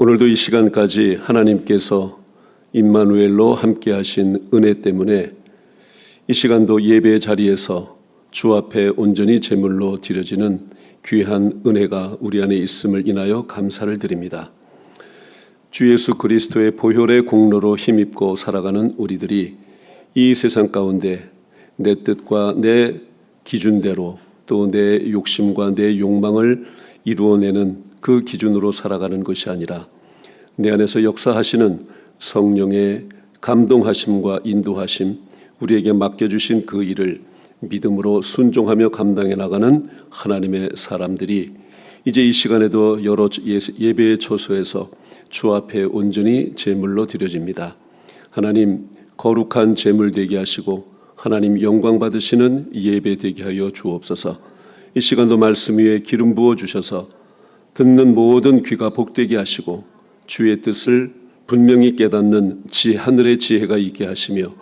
오늘도 이 시간까지 하나님께서 임마누엘로 함께 하신 은혜 때문에 이 시간도 예배의 자리에서 주 앞에 온전히 제물로 드려지는 귀한 은혜가 우리 안에 있음을 인하여 감사를 드립니다. 주 예수 그리스도의 보혈의 공로로 힘입고 살아가는 우리들이 이 세상 가운데 내 뜻과 내 기준대로 또 내 욕심과 내 욕망을 이루어내는 그 기준으로 살아가는 것이 아니라 내 안에서 역사하시는 성령의 감동하심과 인도하심, 우리에게 맡겨주신 그 일을 믿음으로 순종하며 감당해 나가는 하나님의 사람들이 이제 이 시간에도 여러 예배의 초소에서 주 앞에 온전히 제물로 드려집니다. 하나님 거룩한 제물 되게 하시고 하나님 영광 받으시는 예배 되게 하여 주옵소서. 이 시간도 말씀 위에 기름 부어 주셔서 듣는 모든 귀가 복되게 하시고 주의 뜻을 분명히 깨닫는 지 하늘의 지혜가 있게 하시며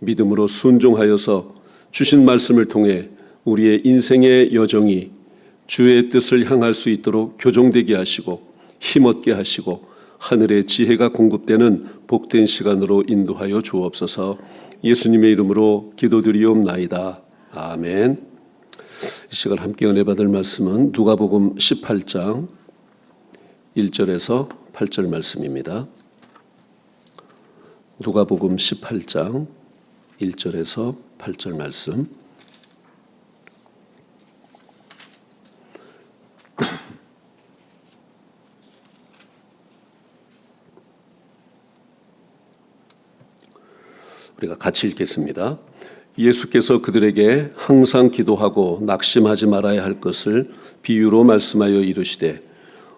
믿음으로 순종하여서 주신 말씀을 통해 우리의 인생의 여정이 주의 뜻을 향할 수 있도록 교정되게 하시고 힘얻게 하시고 하늘의 지혜가 공급되는 복된 시간으로 인도하여 주옵소서. 예수님의 이름으로 기도드리옵나이다. 아멘. 이 시간 함께 은혜 받을 말씀은 누가복음 18장 1절에서 8절 말씀입니다. 누가복음 18장 1절에서 8절 말씀. 우리가 같이 읽겠습니다. 예수께서 그들에게 항상 기도하고 낙심하지 말아야 할 것을 비유로 말씀하여 이르시되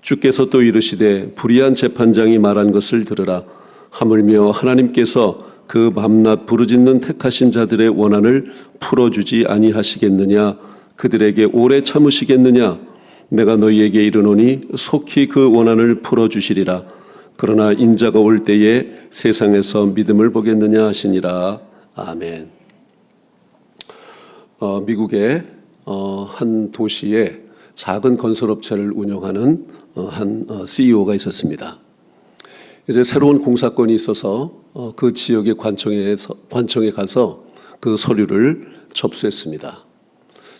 주께서 또 이르시되 불의한 재판장이 말한 것을 들으라. 하물며 하나님께서 그 밤낮 부르짖는 택하신 자들의 원한을 풀어주지 아니하시겠느냐? 그들에게 오래 참으시겠느냐? 내가 너희에게 이르노니 속히 그 원한을 풀어주시리라. 그러나 인자가 올 때에 세상에서 믿음을 보겠느냐 하시니라. 아멘. 어, 미국의 어, 한 도시에 작은 건설업체를 운영하는 어, 한 어, CEO가 있었습니다. 이제 새로운 공사건이 있어서 어, 그 지역의 관청에 관청에 가서 그 서류를 접수했습니다.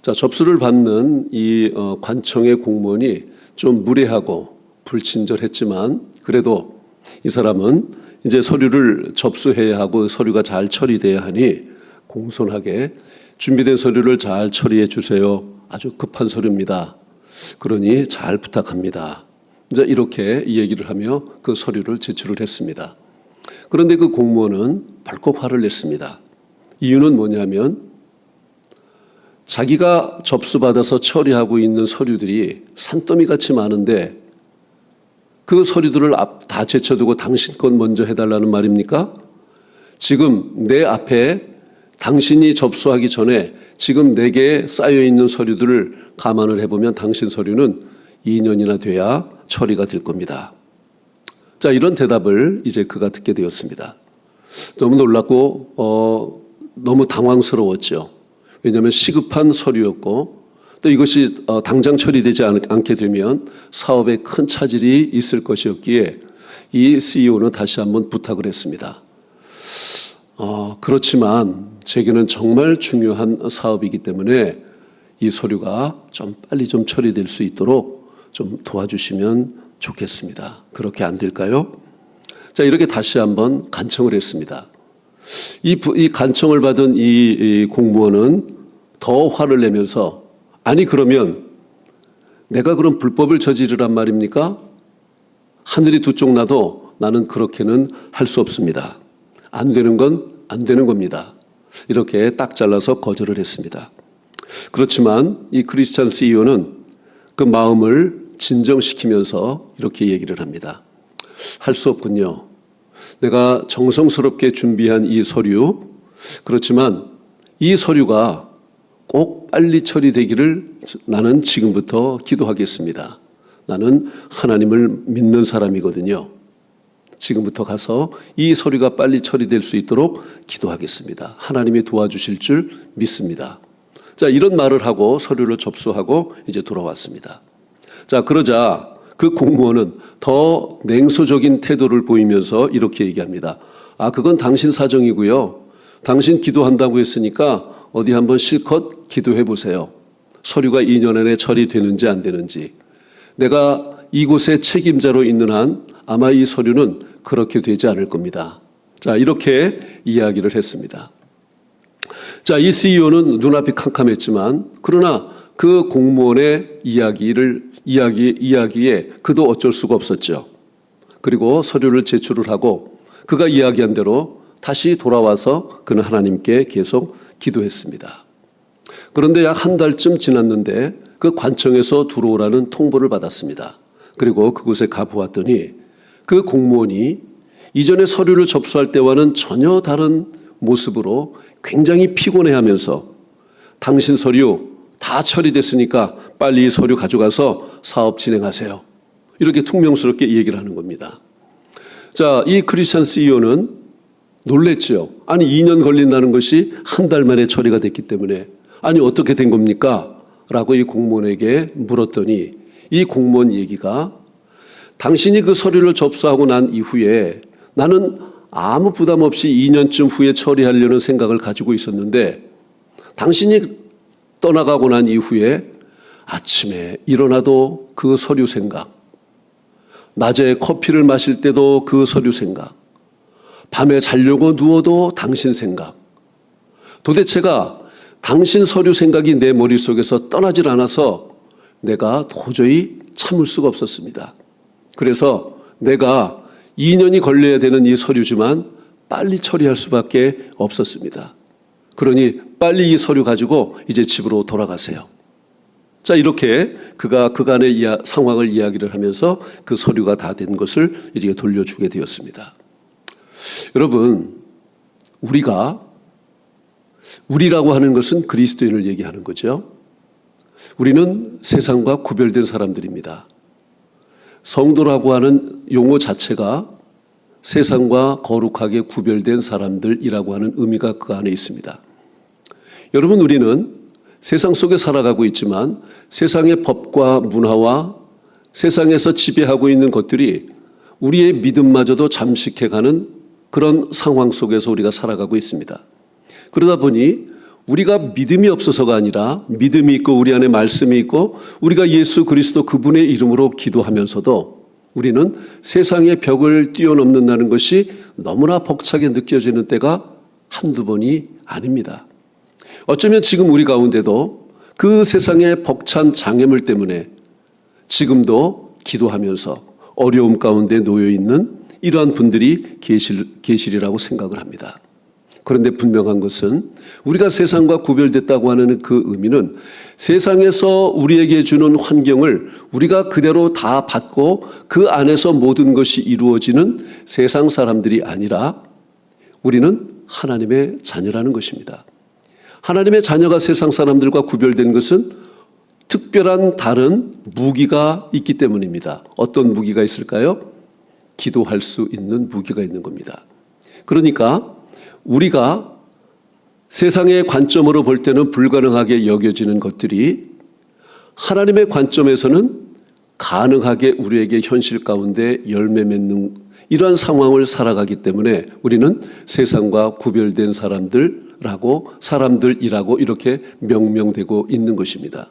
자 접수를 받는 이 어, 관청의 공무원이 좀 무례하고 불친절했지만 그래도 이 사람은 이제 서류를 접수해야 하고 서류가 잘 처리돼야 하니 공손하게 준비된 서류를 잘 처리해 주세요. 아주 급한 서류입니다. 그러니 잘 부탁합니다. 이제 이렇게 얘기를 하며 그 서류를 제출을 했습니다. 그런데 그 공무원은 발칵 화를 냈습니다. 이유는 뭐냐면 자기가 접수받아서 처리하고 있는 서류들이 산더미 같이 많은데 그 서류들을 다 제쳐두고 당신 건 먼저 해달라는 말입니까? 지금 내 앞에 당신이 접수하기 전에 지금 내게 쌓여 있는 서류들을 감안을 해보면 당신 서류는 2년이나 돼야 처리가 될 겁니다. 자, 이런 대답을 이제 그가 듣게 되었습니다. 너무 놀랐고, 어, 너무 당황스러웠죠. 왜냐하면 시급한 서류였고, 또 이것이 어, 당장 처리되지 않게 되면 사업에 큰 차질이 있을 것이었기에 이 CEO는 다시 한번 부탁을 했습니다. 어, 그렇지만 제게는 정말 중요한 사업이기 때문에 이 서류가 좀 빨리 좀 처리될 수 있도록 좀 도와주시면 좋겠습니다. 그렇게 안 될까요? 자, 이렇게 다시 한번 간청을 했습니다. 이, 이 간청을 받은 이, 이 공무원은 더 화를 내면서 아니 그러면 내가 그런 불법을 저지르란 말입니까? 하늘이 두 쪽 나도 나는 그렇게는 할 수 없습니다. 안 되는 건 안 되는 겁니다. 이렇게 딱 잘라서 거절을 했습니다. 그렇지만 이 크리스찬 CEO는 그 마음을 진정시키면서 이렇게 얘기를 합니다. 할 수 없군요. 내가 정성스럽게 준비한 이 서류, 그렇지만 이 서류가 꼭 빨리 처리되기를 나는 지금부터 기도하겠습니다. 나는 하나님을 믿는 사람이거든요. 지금부터 가서 이 서류가 빨리 처리될 수 있도록 기도하겠습니다. 하나님이 도와주실 줄 믿습니다. 자, 이런 말을 하고 서류를 접수하고 이제 돌아왔습니다. 자, 그러자 그 공무원은 더 냉소적인 태도를 보이면서 이렇게 얘기합니다. 아, 그건 당신 사정이고요. 당신 기도한다고 했으니까 어디 한번 실컷 기도해 보세요. 서류가 2년 안에 처리되는지 안 되는지. 내가 이곳의 책임자로 있는 한 아마 이 서류는 그렇게 되지 않을 겁니다. 자, 이렇게 이야기를 했습니다. 자, 이 CEO는 눈앞이 캄캄했지만 그러나 그 공무원의 이야기를 이야기 이야기에 그도 어쩔 수가 없었죠. 그리고 서류를 제출을 하고 그가 이야기한 대로 다시 돌아와서 그는 하나님께 계속 기도했습니다. 그런데 약 한 달쯤 지났는데 그 관청에서 들어오라는 통보를 받았습니다. 그리고 그곳에 가보았더니 그 공무원이 이전에 서류를 접수할 때와는 전혀 다른 모습으로 굉장히 피곤해 하면서 당신 서류 다 처리됐으니까 빨리 이 서류 가져가서 사업 진행하세요. 이렇게 퉁명스럽게 얘기를 하는 겁니다. 자, 이 크리스찬 CEO는 놀랬죠. 아니, 2년 걸린다는 것이 한 달 만에 처리가 됐기 때문에 아니, 어떻게 된 겁니까? 라고 이 공무원에게 물었더니 이 공무원 얘기가 당신이 그 서류를 접수하고 난 이후에 나는 아무 부담 없이 2년쯤 후에 처리하려는 생각을 가지고 있었는데 당신이 떠나가고 난 이후에 아침에 일어나도 그 서류 생각, 낮에 커피를 마실 때도 그 서류 생각, 밤에 자려고 누워도 당신 생각. 도대체가 당신 서류 생각이 내 머릿속에서 떠나질 않아서 내가 도저히 참을 수가 없었습니다. 그래서 내가 2년이 걸려야 되는 이 서류지만 빨리 처리할 수밖에 없었습니다. 그러니 빨리 이 서류 가지고 이제 집으로 돌아가세요. 자, 이렇게 그가 그간의 이야, 상황을 이야기를 하면서 그 서류가 다 된 것을 이렇게 돌려주게 되었습니다. 여러분, 우리가 우리라고 하는 것은 그리스도인을 얘기하는 거죠. 우리는 세상과 구별된 사람들입니다. 성도라고 하는 용어 자체가 세상과 거룩하게 구별된 사람들이라고 하는 의미가 그 안에 있습니다. 여러분, 우리는 세상 속에 살아가고 있지만 세상의 법과 문화와 세상에서 지배하고 있는 것들이 우리의 믿음마저도 잠식해가는 그런 상황 속에서 우리가 살아가고 있습니다. 그러다 보니 우리가 믿음이 없어서가 아니라 믿음이 있고 우리 안에 말씀이 있고 우리가 예수 그리스도 그분의 이름으로 기도하면서도 우리는 세상의 벽을 뛰어넘는다는 것이 너무나 벅차게 느껴지는 때가 한두 번이 아닙니다. 어쩌면 지금 우리 가운데도 그 세상의 벅찬 장애물 때문에 지금도 기도하면서 어려움 가운데 놓여 있는 이러한 분들이 계실, 계시리라고 생각을 합니다. 그런데 분명한 것은 우리가 세상과 구별됐다고 하는 그 의미는 세상에서 우리에게 주는 환경을 우리가 그대로 다 받고 그 안에서 모든 것이 이루어지는 세상 사람들이 아니라 우리는 하나님의 자녀라는 것입니다. 하나님의 자녀가 세상 사람들과 구별된 것은 특별한 다른 무기가 있기 때문입니다. 어떤 무기가 있을까요? 기도할 수 있는 무기가 있는 겁니다. 그러니까 우리가 세상의 관점으로 볼 때는 불가능하게 여겨지는 것들이 하나님의 관점에서는 가능하게 우리에게 현실 가운데 열매 맺는 이러한 상황을 살아가기 때문에 우리는 세상과 구별된 사람들라고 사람들이라고 이렇게 명명되고 있는 것입니다.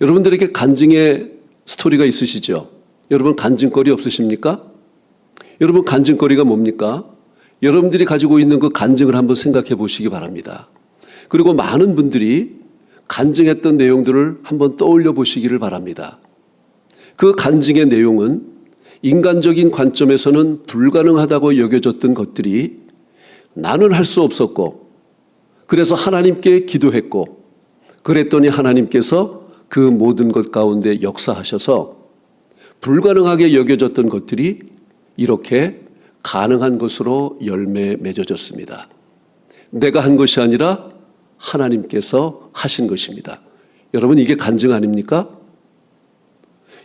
여러분들에게 간증의 스토리가 있으시죠? 여러분 간증거리 없으십니까? 여러분 간증거리가 뭡니까? 여러분들이 가지고 있는 그 간증을 한번 생각해 보시기 바랍니다. 그리고 많은 분들이 간증했던 내용들을 한번 떠올려 보시기를 바랍니다. 그 간증의 내용은 인간적인 관점에서는 불가능하다고 여겨졌던 것들이 나는 할 수 없었고 그래서 하나님께 기도했고 그랬더니 하나님께서 그 모든 것 가운데 역사하셔서 불가능하게 여겨졌던 것들이 이렇게 가능한 것으로 열매 맺어졌습니다. 내가 한 것이 아니라 하나님께서 하신 것입니다. 여러분 이게 간증 아닙니까?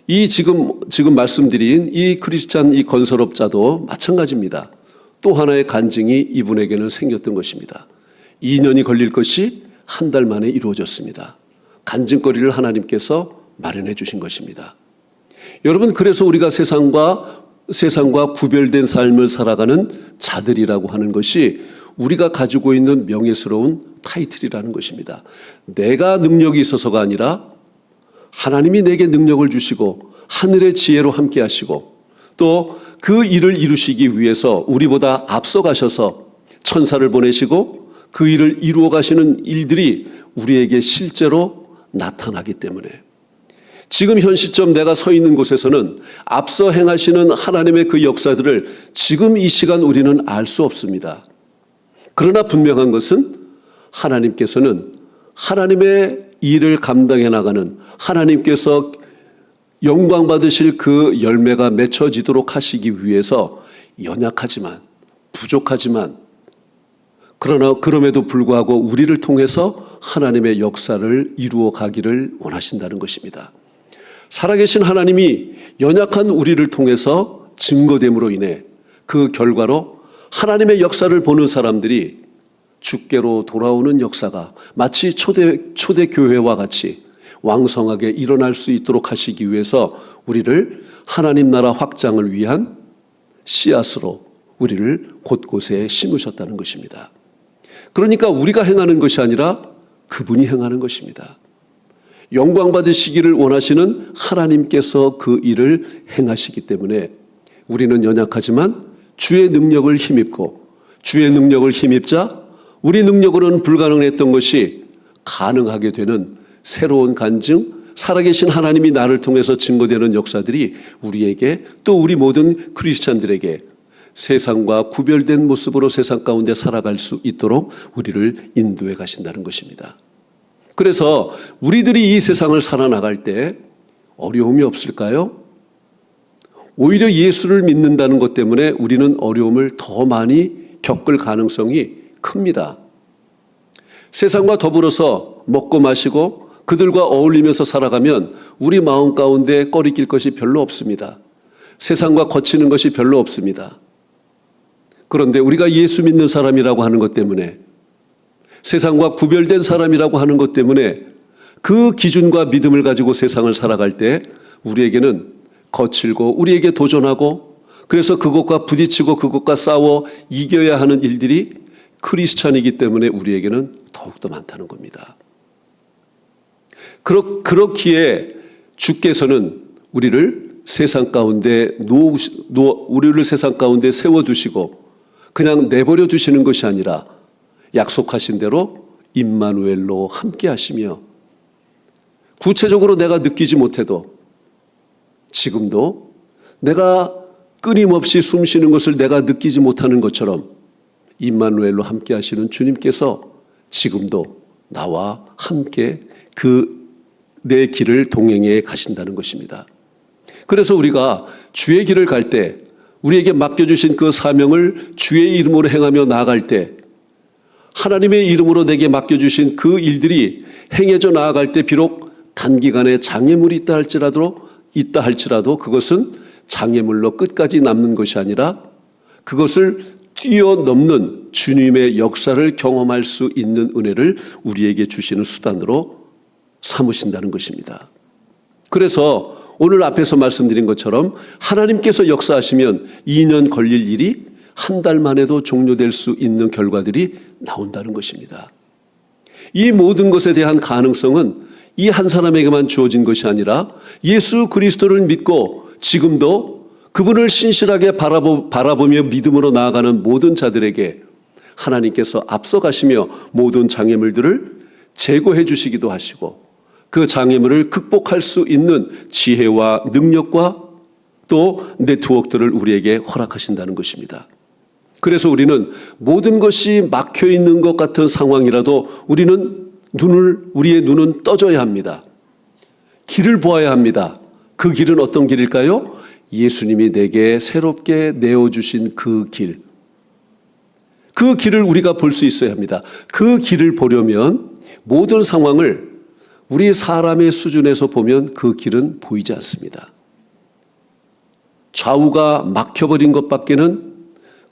이 지금 지금 말씀드린 이 크리스찬 이 건설업자도 마찬가지입니다. 또 하나의 간증이 이분에게는 생겼던 것입니다. 2년이 걸릴 것이 한 달 만에 이루어졌습니다. 간증거리를 하나님께서 마련해 주신 것입니다. 여러분 그래서 우리가 세상과 세상과 구별된 삶을 살아가는 자들이라고 하는 것이 우리가 가지고 있는 명예스러운 타이틀이라는 것입니다. 내가 능력이 있어서가 아니라 하나님이 내게 능력을 주시고 하늘의 지혜로 함께 하시고 또 그 일을 이루시기 위해서 우리보다 앞서 가셔서 천사를 보내시고 그 일을 이루어 가시는 일들이 우리에게 실제로 나타나기 때문에 지금 현 시점 내가 서 있는 곳에서는 앞서 행하시는 하나님의 그 역사들을 지금 이 시간 우리는 알 수 없습니다. 그러나 분명한 것은 하나님께서는 하나님의 일을 감당해 나가는 하나님께서 영광 받으실 그 열매가 맺혀지도록 하시기 위해서 연약하지만 부족하지만 그러나 그럼에도 불구하고 우리를 통해서 하나님의 역사를 이루어 가기를 원하신다는 것입니다. 살아계신 하나님이 연약한 우리를 통해서 증거됨으로 인해 그 결과로 하나님의 역사를 보는 사람들이 주께로 돌아오는 역사가 마치 초대, 초대 교회와 같이 왕성하게 일어날 수 있도록 하시기 위해서 우리를 하나님 나라 확장을 위한 씨앗으로 우리를 곳곳에 심으셨다는 것입니다. 그러니까 우리가 행하는 것이 아니라 그분이 행하는 것입니다. 영광 받으시기를 원하시는 하나님께서 그 일을 행하시기 때문에 우리는 연약하지만 주의 능력을 힘입고 주의 능력을 힘입자 우리 능력으로는 불가능했던 것이 가능하게 되는 새로운 간증, 살아계신 하나님이 나를 통해서 증거되는 역사들이 우리에게 또 우리 모든 크리스찬들에게 세상과 구별된 모습으로 세상 가운데 살아갈 수 있도록 우리를 인도해 가신다는 것입니다. 그래서 우리들이 이 세상을 살아나갈 때 어려움이 없을까요? 오히려 예수를 믿는다는 것 때문에 우리는 어려움을 더 많이 겪을 가능성이 큽니다. 세상과 더불어서 먹고 마시고 그들과 어울리면서 살아가면 우리 마음 가운데 꺼리낄 것이 별로 없습니다. 세상과 거치는 것이 별로 없습니다. 그런데 우리가 예수 믿는 사람이라고 하는 것 때문에 세상과 구별된 사람이라고 하는 것 때문에 그 기준과 믿음을 가지고 세상을 살아갈 때 우리에게는 거칠고 우리에게 도전하고 그래서 그것과 부딪히고 그것과 싸워 이겨야 하는 일들이 크리스찬이기 때문에 우리에게는 더욱더 많다는 겁니다. 그렇, 그렇기에 주께서는 우리를 세상 가운데 놓, 놓, 우리를 세상 가운데 세워두시고 그냥 내버려 두시는 것이 아니라 약속하신 대로 임마누엘로 함께 하시며 구체적으로 내가 느끼지 못해도 지금도 내가 끊임없이 숨 쉬는 것을 내가 느끼지 못하는 것처럼 임마누엘로 함께 하시는 주님께서 지금도 나와 함께 그 내 길을 동행해 가신다는 것입니다. 그래서 우리가 주의 길을 갈 때 우리에게 맡겨주신 그 사명을 주의 이름으로 행하며 나아갈 때 하나님의 이름으로 내게 맡겨주신 그 일들이 행해져 나아갈 때 비록 단기간에 장애물이 있다 할지라도 있다 할지라도 그것은 장애물로 끝까지 남는 것이 아니라 그것을 뛰어넘는 주님의 역사를 경험할 수 있는 은혜를 우리에게 주시는 수단으로 삼으신다는 것입니다. 그래서 오늘 앞에서 말씀드린 것처럼 하나님께서 역사하시면 2년 걸릴 일이 한 달 만에도 종료될 수 있는 결과들이 나온다는 것입니다. 이 모든 것에 대한 가능성은 이 한 사람에게만 주어진 것이 아니라 예수 그리스도를 믿고 지금도 그분을 신실하게 바라보, 바라보며 믿음으로 나아가는 모든 자들에게 하나님께서 앞서가시며 모든 장애물들을 제거해 주시기도 하시고 그 장애물을 극복할 수 있는 지혜와 능력과 또 네트워크들을 우리에게 허락하신다는 것입니다. 그래서 우리는 모든 것이 막혀 있는 것 같은 상황이라도 우리는 눈을, 우리의 눈은 떠져야 합니다. 길을 보아야 합니다. 그 길은 어떤 길일까요? 예수님이 내게 새롭게 내어주신 그 길. 그 길을 우리가 볼 수 있어야 합니다. 그 길을 보려면 모든 상황을 우리 사람의 수준에서 보면 그 길은 보이지 않습니다. 좌우가 막혀버린 것밖에는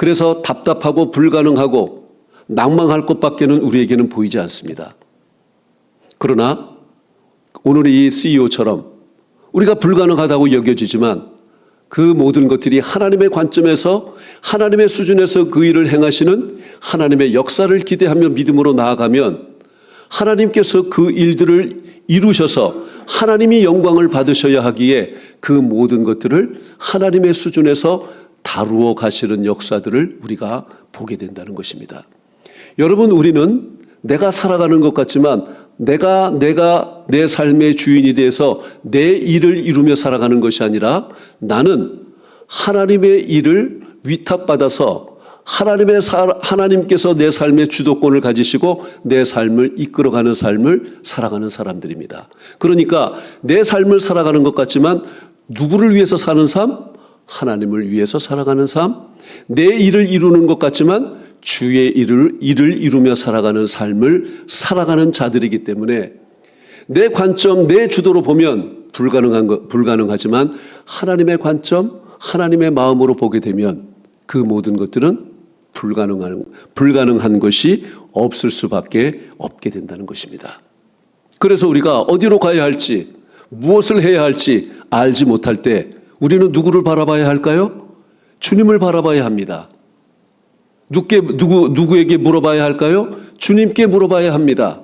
그래서 답답하고 불가능하고 낭망할 것밖에는 우리에게는 보이지 않습니다. 그러나 오늘 이 CEO처럼 우리가 불가능하다고 여겨지지만 그 모든 것들이 하나님의 관점에서 하나님의 수준에서 그 일을 행하시는 하나님의 역사를 기대하며 믿음으로 나아가면 하나님께서 그 일들을 이루셔서 하나님이 영광을 받으셔야 하기에 그 모든 것들을 하나님의 수준에서 다루어 가시는 역사들을 우리가 보게 된다는 것입니다. 여러분 우리는 내가 살아가는 것 같지만 내가 내가 내 삶의 주인이 돼서 내 일을 이루며 살아가는 것이 아니라 나는 하나님의 일을 위탁받아서 하나님의 사, 하나님께서 내 삶의 주도권을 가지시고 내 삶을 이끌어가는 삶을 살아가는 사람들입니다. 그러니까 내 삶을 살아가는 것 같지만 누구를 위해서 사는 삶? 하나님을 위해서 살아가는 삶. 내 일을 이루는 것 같지만 주의 일을, 일을 이루며 살아가는 삶을 살아가는 자들이기 때문에 내 관점, 내 주도로 보면 불가능한 것, 불가능하지만 하나님의 관점, 하나님의 마음으로 보게 되면 그 모든 것들은 불가능한, 불가능한 것이 없을 수밖에 없게 된다는 것입니다. 그래서 우리가 어디로 가야 할지, 무엇을 해야 할지 알지 못할 때 우리는 누구를 바라봐야 할까요? 주님을 바라봐야 합니다. 누구께, 누구, 누구에게 물어봐야 할까요? 주님께 물어봐야 합니다.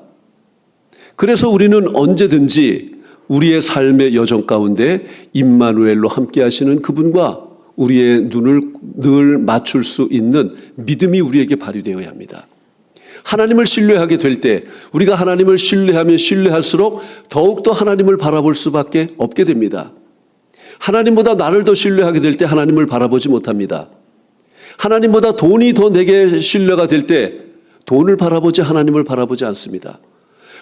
그래서 우리는 언제든지 우리의 삶의 여정 가운데 임마누엘로 함께 하시는 그분과 우리의 눈을 늘 맞출 수 있는 믿음이 우리에게 발휘되어야 합니다. 하나님을 신뢰하게 될 때 우리가 하나님을 신뢰하면 신뢰할수록 더욱더 하나님을 바라볼 수밖에 없게 됩니다. 하나님보다 나를 더 신뢰하게 될 때 하나님을 바라보지 못합니다. 하나님보다 돈이 더 내게 신뢰가 될 때 돈을 바라보지 하나님을 바라보지 않습니다.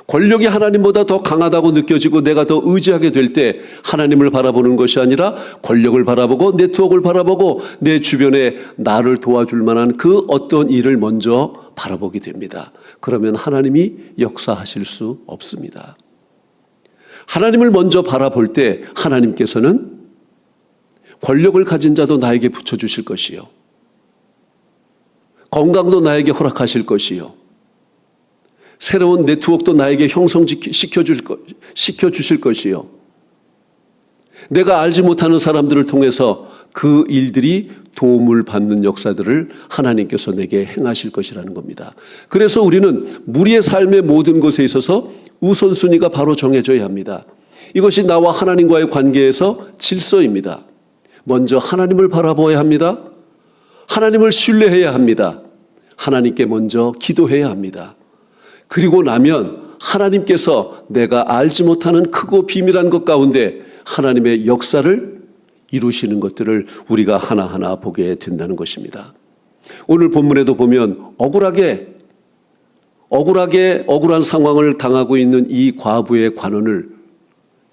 권력이 하나님보다 더 강하다고 느껴지고 내가 더 의지하게 될 때 하나님을 바라보는 것이 아니라 권력을 바라보고 네트워크를 바라보고 내 주변에 나를 도와줄 만한 그 어떤 일을 먼저 바라보게 됩니다. 그러면 하나님이 역사하실 수 없습니다. 하나님을 먼저 바라볼 때 하나님께서는 권력을 가진 자도 나에게 붙여주실 것이요. 건강도 나에게 허락하실 것이요. 새로운 네트워크도 나에게 형성시켜 주실 것이요. 내가 알지 못하는 사람들을 통해서 그 일들이 도움을 받는 역사들을 하나님께서 내게 행하실 것이라는 겁니다. 그래서 우리는 우리의 삶의 모든 것에 있어서 우선순위가 바로 정해져야 합니다. 이것이 나와 하나님과의 관계에서 질서입니다. 먼저 하나님을 바라보아야 합니다. 하나님을 신뢰해야 합니다. 하나님께 먼저 기도해야 합니다. 그리고 나면 하나님께서 내가 알지 못하는 크고 비밀한 것 가운데 하나님의 역사를 이루시는 것들을 우리가 하나하나 보게 된다는 것입니다. 오늘 본문에도 보면 억울하게 억울하게 억울한 상황을 당하고 있는 이 과부의 관원을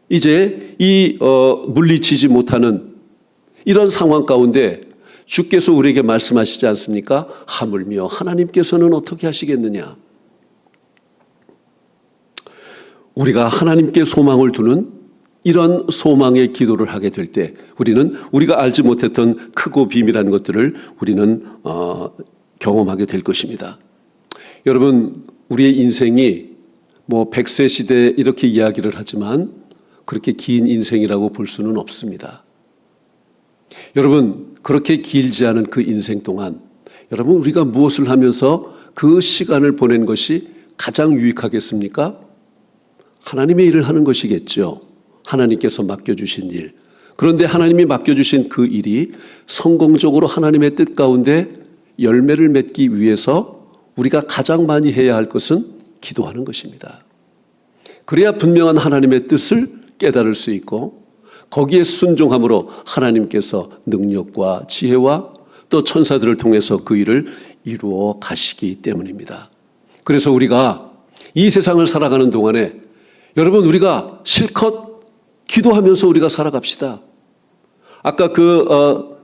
이제 이 어, 물리치지 못하는 이런 상황 가운데 주께서 우리에게 말씀하시지 않습니까? 하물며 하나님께서는 어떻게 하시겠느냐? 우리가 하나님께 소망을 두는 이런 소망의 기도를 하게 될 때 우리는 우리가 알지 못했던 크고 비밀한 것들을 우리는 어, 경험하게 될 것입니다. 여러분 우리의 인생이 뭐 100세 시대 이렇게 이야기를 하지만 그렇게 긴 인생이라고 볼 수는 없습니다. 여러분 그렇게 길지 않은 그 인생 동안 여러분 우리가 무엇을 하면서 그 시간을 보낸 것이 가장 유익하겠습니까? 하나님의 일을 하는 것이겠죠. 하나님께서 맡겨주신 일. 그런데 하나님이 맡겨주신 그 일이 성공적으로 하나님의 뜻 가운데 열매를 맺기 위해서 우리가 가장 많이 해야 할 것은 기도하는 것입니다. 그래야 분명한 하나님의 뜻을 깨달을 수 있고 거기에 순종함으로 하나님께서 능력과 지혜와 또 천사들을 통해서 그 일을 이루어 가시기 때문입니다. 그래서 우리가 이 세상을 살아가는 동안에 여러분 우리가 실컷 기도하면서 우리가 살아갑시다. 아까 그 어,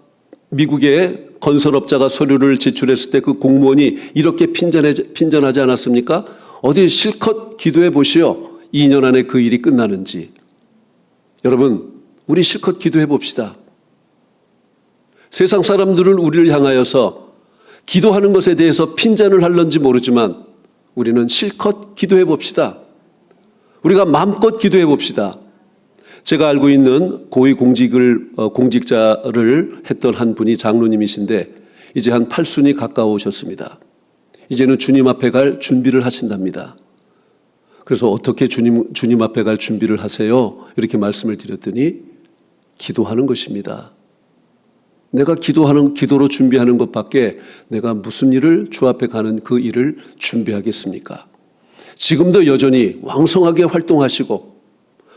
미국의 건설업자가 서류를 제출했을 때 그 공무원이 이렇게 핀전해, 핀전하지 않았습니까? 어디 실컷 기도해 보시오. 2년 안에 그 일이 끝나는지. 여러분, 우리 실컷 기도해 봅시다. 세상 사람들은 우리를 향하여서 기도하는 것에 대해서 핀잔을 할런지 모르지만 우리는 실컷 기도해 봅시다. 우리가 마음껏 기도해 봅시다. 제가 알고 있는 고위 공직을 어, 공직자를 했던 한 분이 장로님이신데 이제 한 팔순이 가까우셨습니다. 이제는 주님 앞에 갈 준비를 하신답니다. 그래서 어떻게 주님 주님 앞에 갈 준비를 하세요? 이렇게 말씀을 드렸더니 기도하는 것입니다. 내가 기도하는 기도로 준비하는 것밖에 내가 무슨 일을 주 앞에 가는 그 일을 준비하겠습니까? 지금도 여전히 왕성하게 활동하시고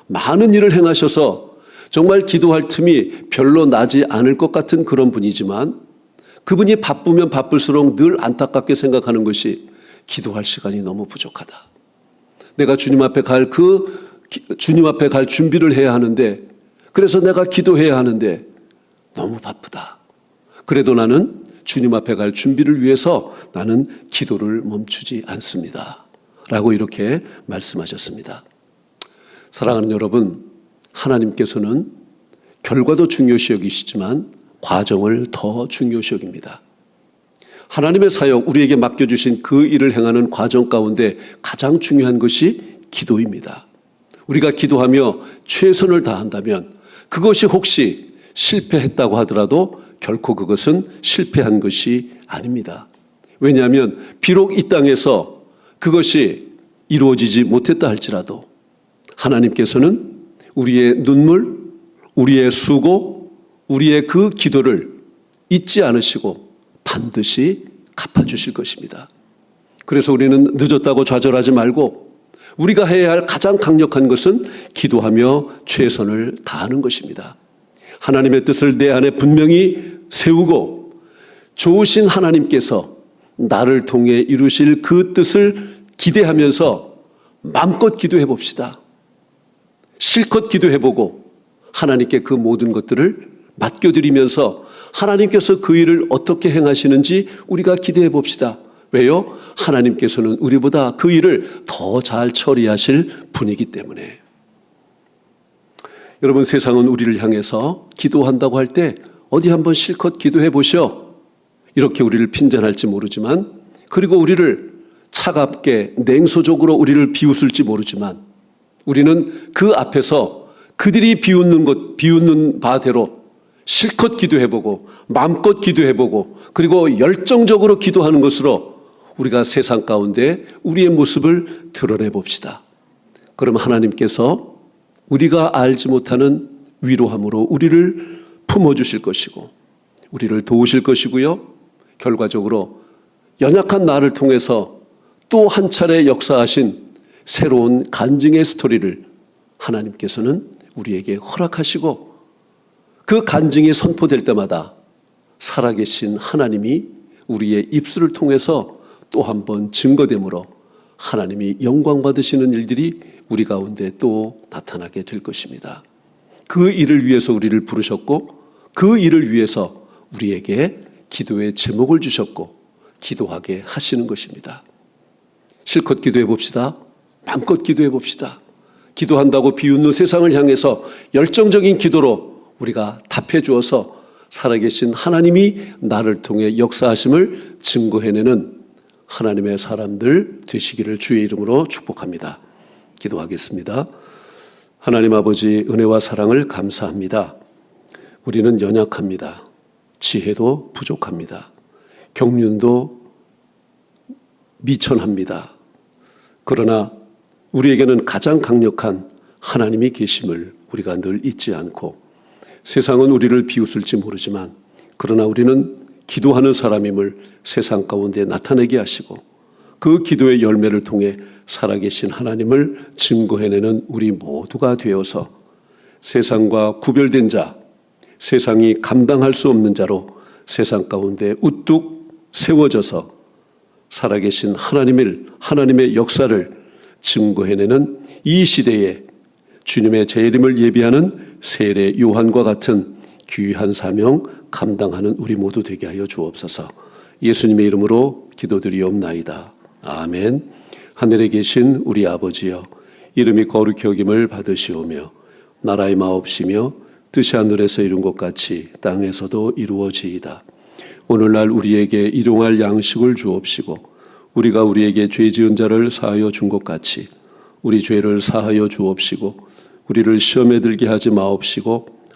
많은 일을 행하셔서 정말 기도할 틈이 별로 나지 않을 것 같은 그런 분이지만 그분이 바쁘면 바쁠수록 늘 안타깝게 생각하는 것이 기도할 시간이 너무 부족하다. 내가 주님 앞에 갈 그 주님 앞에 갈 준비를 해야 하는데 그래서 내가 기도해야 하는데 너무 바쁘다. 그래도 나는 주님 앞에 갈 준비를 위해서 나는 기도를 멈추지 않습니다. 라고 이렇게 말씀하셨습니다. 사랑하는 여러분, 하나님께서는 결과도 중요시 여기시지만 과정을 더 중요시 여깁니다. 하나님의 사역, 우리에게 맡겨주신 그 일을 행하는 과정 가운데 가장 중요한 것이 기도입니다. 우리가 기도하며 최선을 다한다면 그것이 혹시 실패했다고 하더라도 결코 그것은 실패한 것이 아닙니다. 왜냐하면 비록 이 땅에서 그것이 이루어지지 못했다 할지라도 하나님께서는 우리의 눈물, 우리의 수고, 우리의 그 기도를 잊지 않으시고 반드시 갚아주실 것입니다. 그래서 우리는 늦었다고 좌절하지 말고 우리가 해야 할 가장 강력한 것은 기도하며 최선을 다하는 것입니다. 하나님의 뜻을 내 안에 분명히 세우고 좋으신 하나님께서 나를 통해 이루실 그 뜻을 기대하면서 마음껏 기도해 봅시다. 실컷 기도해 보고 하나님께 그 모든 것들을 맡겨드리면서 하나님께서 그 일을 어떻게 행하시는지 우리가 기대해 봅시다. 왜요? 하나님께서는 우리보다 그 일을 더 잘 처리하실 분이기 때문에. 여러분 세상은 우리를 향해서 기도한다고 할 때 어디 한번 실컷 기도해 보시오. 이렇게 우리를 핀잔할지 모르지만 그리고 우리를 차갑게 냉소적으로 우리를 비웃을지 모르지만 우리는 그 앞에서 그들이 비웃는 것 비웃는 바대로 실컷 기도해 보고 마음껏 기도해 보고 그리고 열정적으로 기도하는 것으로 우리가 세상 가운데 우리의 모습을 드러내 봅시다. 그럼 하나님께서 우리가 알지 못하는 위로함으로 우리를 품어 주실 것이고, 우리를 도우실 것이고요. 결과적으로 연약한 나를 통해서 또 한 차례 역사하신 새로운 간증의 스토리를 하나님께서는 우리에게 허락하시고, 그 간증이 선포될 때마다 살아계신 하나님이 우리의 입술을 통해서 또 한 번 증거됨으로 하나님이 영광 받으시는 일들이 우리 가운데 또 나타나게 될 것입니다. 그 일을 위해서 우리를 부르셨고 그 일을 위해서 우리에게 기도의 제목을 주셨고 기도하게 하시는 것입니다. 실컷 기도해 봅시다. 마음껏 기도해 봅시다. 기도한다고 비웃는 세상을 향해서 열정적인 기도로 우리가 답해 주어서 살아계신 하나님이 나를 통해 역사하심을 증거해내는 하나님의 사람들 되시기를 주의 이름으로 축복합니다. 기도하겠습니다. 하나님 아버지 은혜와 사랑을 감사합니다. 우리는 연약합니다. 지혜도 부족합니다. 경륜도 미천합니다. 그러나 우리에게는 가장 강력한 하나님이 계심을 우리가 늘 잊지 않고 세상은 우리를 비웃을지 모르지만 그러나 우리는 기도하는 사람임을 세상 가운데 나타내게 하시고 그 기도의 열매를 통해 살아계신 하나님을 증거해내는 우리 모두가 되어서 세상과 구별된 자, 세상이 감당할 수 없는 자로 세상 가운데 우뚝 세워져서 살아계신 하나님을, 하나님의 역사를 증거해내는 이 시대에 주님의 재림을 예비하는 세례 요한과 같은 귀한 사명 감당하는 우리 모두 되게 하여 주옵소서. 예수님의 이름으로 기도드리옵나이다. 아멘. 하늘에 계신 우리 아버지여 이름이 거룩히 여김을 받으시오며 나라의 마옵시며 뜻이 하늘에서 이룬 것 같이 땅에서도 이루어지이다. 오늘날 우리에게 일용할 양식을 주옵시고 우리가 우리에게 죄 지은 자를 사하여 준 것 같이 우리 죄를 사하여 주옵시고 우리를 시험에 들게 하지 마옵시고